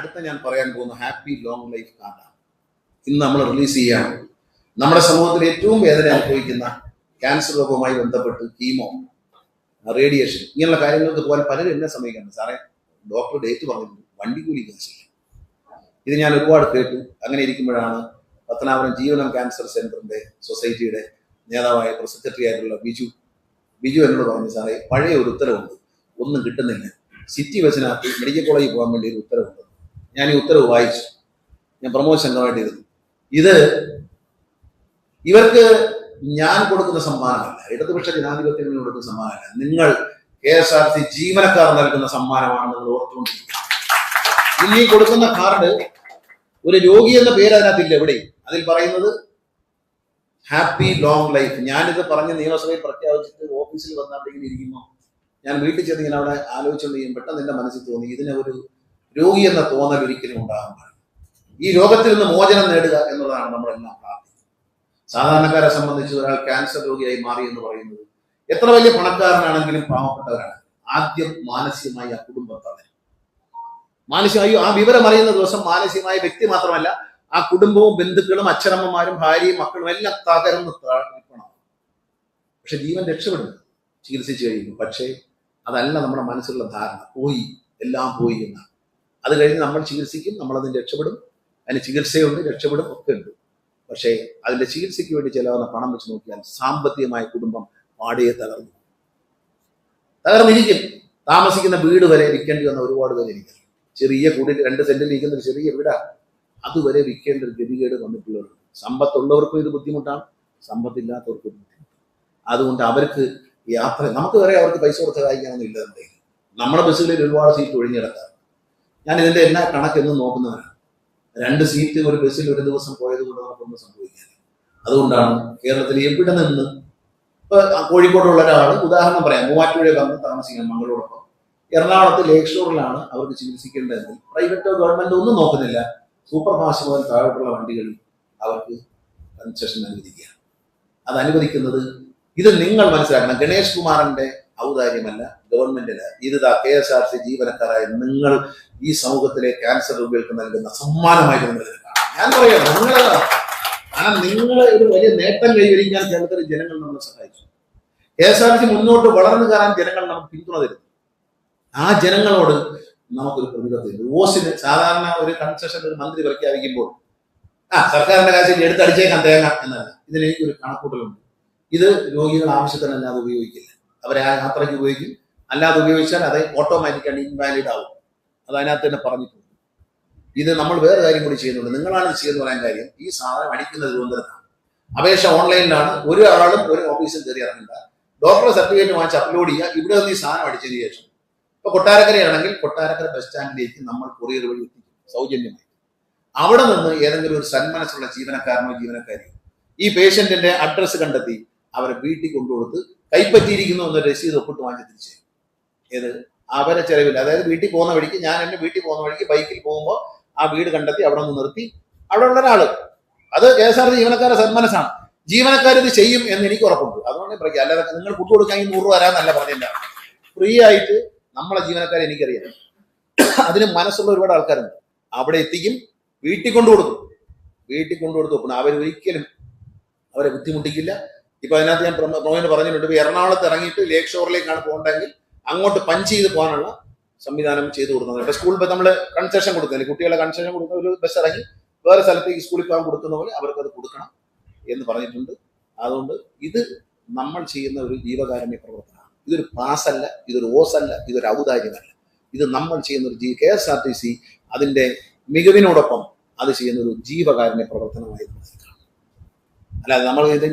അടുത്ത ഞാൻ പറയാൻ പോകുന്ന ഹാപ്പി ലോങ് ലൈഫ് കാർഡാണ്. ഇന്ന് നമ്മൾ റിലീസ് ചെയ്യാണ്. നമ്മുടെ സമൂഹത്തിൽ ഏറ്റവും വേദന അനുഭവിക്കുന്ന ക്യാൻസർ രോഗവുമായി ബന്ധപ്പെട്ട് കീമോ റേഡിയേഷൻ ഇങ്ങനെയുള്ള കാര്യങ്ങൾക്ക് പോകാൻ പലരും എന്നെ സമീപിക്കുന്നുണ്ട്. സാറേ ഡോക്ടർ ഡേറ്റ് പറഞ്ഞിട്ടുണ്ട്. വണ്ടി കൂലി കാശില്ല. ഇത് ഞാൻ ഒരുപാട് കേട്ടു. അങ്ങനെ ഇരിക്കുമ്പോഴാണ് പത്തനാപുരം ജീവനം ക്യാൻസർ സെന്ററിന്റെ സൊസൈറ്റിയുടെ നേതാവായ സെക്രട്ടറി ആയിട്ടുള്ള ബിജു. ബിജു എന്നോട് പറഞ്ഞു സാറേ പഴയ ഒരു ഉത്തരവുണ്ട്. ഒന്നും കിട്ടുന്നില്ല. സിറ്റി ബസ്സിനകത്ത് മെഡിക്കൽ കോളേജിൽ പോകാൻ വേണ്ടി ഒരു ഉത്തരവുണ്ട്. ഞാൻ ഈ ഉത്തരവ് വായിച്ചു. ഞാൻ ശങ്കറായിട്ട് ഇരുന്നു ഇത് ഇവർക്ക് ഞാൻ കൊടുക്കുന്ന സമ്മാനമല്ല. ഇടതുപക്ഷ ജനാധിപത്യങ്ങൾ കൊടുക്കുന്ന സമ്മാനമല്ല. നിങ്ങൾ കെ എസ് ആർ സി ജീവനക്കാർ നൽകുന്ന സമ്മാനമാണ് നിങ്ങൾ ഓർത്തുകൊണ്ടിരിക്കുന്നത് ഇനി കൊടുക്കുന്ന കാർഡ് ഒരു രോഗി എന്ന പേര് അതിനകത്തില്ല എവിടെയും. അതിൽ പറയുന്നത് ഹാപ്പി ലോങ് ലൈഫ്. ഞാനിത് പറഞ്ഞ് നിയമസഭയിൽ പ്രഖ്യാപിച്ചിട്ട് ഓഫീസിൽ വന്നാൽ ഇരിക്കുമ്പോൾ ഞാൻ വീട്ടിൽ ചെന്ന് ഇങ്ങനെ അവിടെ ആലോചിച്ചുകൊണ്ട് പെട്ടെന്ന് എന്റെ മനസ്സിൽ തോന്നി ഇതിനെ ഒരു രോഗി എന്ന തോന്നൽ ഒരിക്കലും ഉണ്ടാകാൻ പാടില്ല. ഈ രോഗത്തിൽ നിന്ന് മോചനം നേടുക എന്നുള്ളതാണ് നമ്മളെല്ലാം പ്രാർത്ഥിക്കുന്നത്. സാധാരണക്കാരെ സംബന്ധിച്ച് ഒരാൾ ക്യാൻസർ രോഗിയായി മാറി എന്ന് പറയുന്നത് എത്ര വലിയ പണക്കാരനാണെങ്കിലും പാവപ്പെട്ടവരാണ്. ആദ്യം മാനസികമായി ആ കുടുംബം തളരും. മാനസികമായി ആ വിവരം അറിയുന്ന ദിവസം മാനസികമായ വ്യക്തി മാത്രമല്ല ആ കുടുംബവും ബന്ധുക്കളും അച്ഛനമ്മമാരും ഭാര്യയും മക്കളും എല്ലാം തകർന്ന് തകർക്കണം പക്ഷെ ജീവൻ രക്ഷപ്പെടും ചികിത്സിച്ചു കഴിയുന്നു. പക്ഷേ അതല്ല നമ്മുടെ മനസ്സിലുള്ള ധാരണ. പോയി. എല്ലാം പോയി എന്നാണ്. അത് കഴിഞ്ഞ് നമ്മൾ ചികിത്സിക്കും നമ്മൾ അതിന് രക്ഷപ്പെടും. അതിന് ചികിത്സയുണ്ട് രക്ഷപ്പെടും ഒക്കെ ഉണ്ട് പക്ഷേ അതിന്റെ ചികിത്സയ്ക്ക് വേണ്ടി ചെലവുന്ന പണം വെച്ച് നോക്കിയാൽ സാമ്പത്തികമായ കുടുംബം പാടിയെ തകർന്നു. തകർന്നിരിക്കും. താമസിക്കുന്ന വീട് വരെ വിൽക്കേണ്ടി വന്ന ഒരുപാട് പേര് ഇരിക്കും ചെറിയ കൂടിൽ രണ്ട് സെന്റിൽ ഇരിക്കുന്ന ഒരു ചെറിയ വീടാണ് അതുവരെ വിൽക്കേണ്ട ഒരു ഗതികേട് വന്നിട്ടുള്ളവരുണ്ട്. സമ്പത്തുള്ളവർക്കും ഇത് ബുദ്ധിമുട്ടാണ്. സമ്പത്തില്ലാത്തവർക്കും ബുദ്ധിമുട്ടാണ്. അതുകൊണ്ട് അവർക്ക് യാത്ര നമുക്ക് വരെ അവർക്ക് പൈസ കൊടുത്ത് സഹായിക്കാനൊന്നും ഇല്ലാതെ നമ്മുടെ ബസ്സുകളിൽ ഒരുപാട് സീറ്റ് ഒഴിഞ്ഞു കിടക്കാറ് ഞാൻ ഇതിന്റെ എല്ലാ കണക്കെന്നും നോക്കുന്നവരാണ് രണ്ട് സീറ്റ് ഒരു ബസ്സിൽ ഒരു ദിവസം പോയത് കൊണ്ട് നമുക്കൊന്നും സംഭവിക്കാനില്ല. അതുകൊണ്ടാണ് കേരളത്തിൽ എവിടെ നിന്ന് ഇപ്പൊ കോഴിക്കോടുള്ള ഒരാൾ ഉദാഹരണം പറയാം. മൂവാറ്റുപുഴ വന്ന് താമസിക്കാൻ മകളോടൊപ്പം. എറണാകുളത്ത് ലേക്ക് ഷോറിലാണ് അവർക്ക് ചികിത്സിക്കേണ്ടതെങ്കിൽ പ്രൈവറ്റോ ഗവൺമെന്റോ ഒന്നും നോക്കുന്നില്ല. സൂപ്പർ ഫാസ്റ്റ് മുതൽ താഴോട്ടുള്ള വണ്ടികൾ അവർക്ക് കൺസെഷൻ അനുവദിക്കുക അത് അനുവദിക്കുന്നത് ഇത് നിങ്ങൾ മനസ്സിലാക്കണം. ഗണേഷ് കുമാറിന്റെ ഔദാര്യമല്ല ഗവൺമെന്റിന്. ഇത് കെ എസ് ആർ സി ജീവനക്കാരായ നിങ്ങൾ ഈ സമൂഹത്തിലെ ക്യാൻസർ രോഗികൾക്ക് നൽകുന്ന സമ്മാനമായിട്ട് നിങ്ങൾ ഞാൻ പറയാം നിങ്ങൾ കാരണം നിങ്ങൾ ഒരു വലിയ നേട്ടം കൈവരിക്കാൻ കേരളത്തിലെ ജനങ്ങൾ നമ്മളെ സഹായിച്ചു. കെ എസ് ആർ സി മുന്നോട്ട് വളർന്നു കയറാൻ ജനങ്ങൾ നമുക്ക് പിന്തുണ തരുന്നു. ആ ജനങ്ങളോട് നമുക്കൊരു പ്രതിബദ്ധതയുണ്ട് ഓസിന് സാധാരണ ഒരു കൺസെഷൻ ഒരു മന്ത്രി പ്രഖ്യാപിക്കുമ്പോൾ ആ സർക്കാരിന്റെ കാശിൽ എടുത്തടിച്ചേക്കാൻ തേങ്ങ എന്നല്ല. ഇതിന് ഒരു കണക്കൂട്ടലുണ്ട്. ഇത് രോഗികൾ ആവശ്യത്തിനല്ലാതെ ഉപയോഗിക്കില്ല. അവരെ ആ യാത്രയ്ക്ക് ഉപയോഗിക്കും. അല്ലാതെ ഉപയോഗിച്ചാൽ അത് ഓട്ടോമാറ്റിക്കാണ് ഇൻവാലിഡ് ആവും. അത് അതിനകത്ത് തന്നെ പറഞ്ഞിട്ടുണ്ട്. ഇത് നമ്മൾ വേറെ കാര്യം കൂടി ചെയ്യുന്നുണ്ട്. നിങ്ങളാണ് ചെയ്യുന്ന പറയാൻ കാര്യം ഈ സാധനം അടിക്കുന്നത് തിരുവനന്തപുരത്താണ്. അപേക്ഷ ഓൺലൈനിലാണ്. ഒരു ഒരു ഓഫീസിൽ കയറി ഇറങ്ങില്ല ഡോക്ടറെ സർട്ടിഫിക്കറ്റ് വാങ്ങിച്ച് അപ്ലോഡ് ചെയ്യുക. ഇവിടെ നിന്ന് ഈ സാധനം അടിച്ചതിന് ശേഷം. ഇപ്പൊ കൊട്ടാരക്കരയാണെങ്കിൽ കൊട്ടാരക്കര ബസ് സ്റ്റാൻഡിലേക്ക് നമ്മൾ കൊറിയർ വഴി എത്തിക്കും. സൗജന്യമായി. അവിടെ നിന്ന് ഏതെങ്കിലും ഒരു സന്മനസ്സുള്ള ജീവനക്കാരനോ ജീവനക്കാരിയോ ഈ പേഷ്യന്റിന്റെ അഡ്രസ് കണ്ടെത്തി അവരെ വീട്ടിൽ കൊണ്ടുകൊടുത്ത് കൈപ്പറ്റിയിരിക്കുന്നു എന്ന രസീത് ഒപ്പിട്ട് വാങ്ങി തിരിച്ചു ഏത്? അവരെ ചെലവില്ല. അതായത് വീട്ടിൽ പോകുന്ന വഴിക്ക് ഞാൻ എന്റെ വീട്ടിൽ പോകുന്ന വഴിക്ക് ബൈക്കിൽ പോകുമ്പോൾ ആ വീട് കണ്ടെത്തി അവിടെ നിന്ന് നിർത്തി. അവിടെ ഉള്ള ഒരാൾ. അത് കെ എസ് ആർ ടി ജീവനക്കാരുടെ സന്മനസ്സാണ്. ജീവനക്കാർ ഇത് ചെയ്യും എന്ന് എനിക്ക് ഉറപ്പുണ്ട്. അതുകൊണ്ട് പറയുക പറയാം. അല്ലാതെ നിങ്ങൾ ഫുഡ് കൊടുക്കാൻ നൂറ് രൂപ വരാന്നല്ല പറഞ്ഞില്ല. ഫ്രീ ആയിട്ട് നമ്മളെ ജീവനക്കാരെ എനിക്കറിയാം. അതിന് മനസ്സുള്ള ഒരുപാട് ആൾക്കാരുണ്ട്. അവിടെ എത്തിക്കും വീട്ടിൽ കൊണ്ടു കൊടുക്കും വീട്ടിൽ കൊണ്ടു കൊടുത്തു അവരൊരിക്കലും അവരെ ബുദ്ധിമുട്ടിക്കില്ല. ഇപ്പൊ അതിനകത്ത് ഞാൻ പ്രൊമോ- പ്രൊമോയിന് പറഞ്ഞിട്ടുണ്ട്. ഇപ്പൊ എറണാകുളത്ത് ഇറങ്ങിയിട്ട് ലേക്ക് ഷോറിലേക്കാണ് പോകേണ്ടതെങ്കിൽ അങ്ങോട്ട് പഞ്ച് ചെയ്ത് പോകാനുള്ള സംവിധാനം ചെയ്തു കൊടുക്കുന്നത്. ഇപ്പൊ ഇപ്പൊ നമ്മൾ കൺസെഷൻ കൊടുക്കുന്നില്ല. കുട്ടികളെ കൺസെഷൻ കൊടുക്കുന്ന ഒരു ബസ് ഇറങ്ങി വേറെ സ്ഥലത്തേക്ക് സ്കൂളിൽ പോകാൻ കൊടുക്കുന്ന പോലെ അവർക്ക് അത് കൊടുക്കണം എന്ന് പറഞ്ഞിട്ടുണ്ട്. അതുകൊണ്ട് ഇത് നമ്മൾ ചെയ്യുന്ന ഒരു ജീവകാരുണ്യ പ്രവർത്തനമാണ്. ഇതൊരു പാസ് അല്ല ഇതൊരു അല്ല ഇതൊരു ഔദാര്യമല്ല. ഇത് നമ്മൾ ചെയ്യുന്ന ഒരു G K S R T C അതിന്റെ മികവിനോടൊപ്പം അത് ചെയ്യുന്ന ഒരു ജീവകാരുണ്യ പ്രവർത്തനമായി അല്ലാതെ നമ്മൾ ഇത്